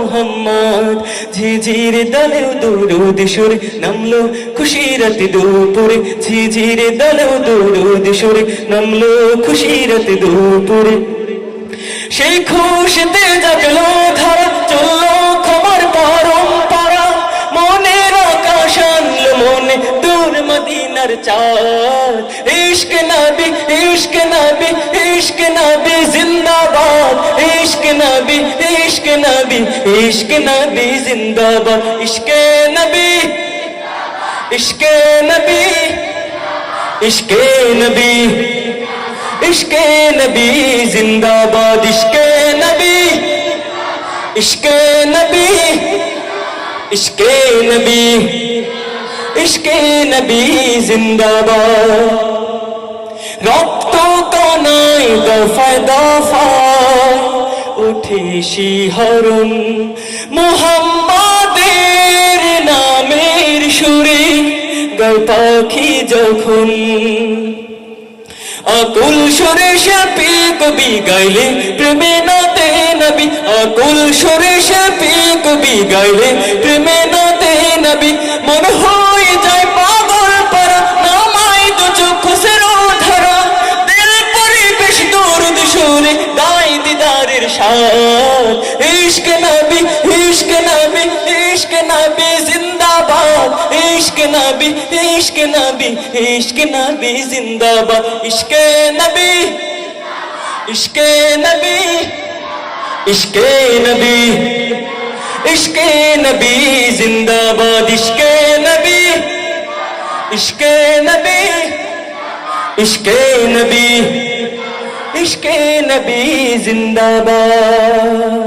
মোহাম্মদ। ঝিঝির দলেও দুরুদ সুরে নামলো খুশিরত দুপুরে। ঝিঝির দলেও দুরুদ সুরে নামলো খুশিরত দুপুরে। সেই খুশিতে জাগলো ধারা, চলল খবর পরম্পরা। মনের আকাশ আনলো মনে দূর মদিনার চাঁদ। ইশক নবী ইশক নবী ইশক নবী, জিন্দাবাদ। ইশক নবী ইশক নবী ইশক নবী জিন্দাবাদ। ইশক নবী ইশক নবী ইশক নবী, ইশকে নবী জিন্দাবাদ। ইশকে নবী ইশকে নবী ইশকে নবী ইশকে নবী জিন্দাবাদ। রক্ত কানাই দফায় দফায় উঠে শিহরণ, মোহাম্মদের নামের সুরে পাখি যখন। আকুল সুরে শাপি কবি গাইলে প্রেমে নাতে নবী। আকুল সুরে শাপি কবি গাইলে প্রেমে দিদারের সার ইশক নবী ইশক নবী ইশক নবী জিন্দাবাদ ইশক নবী ইশক নবী ইশক নবী জিন্দাবাদ ইশক নবী ইশক নবী ইশক নবী ইশক নবী জিন্দাবাদ ইশক নবী ইশক নবী ইশক নবী ইশক নবী জিন্দাবাদ।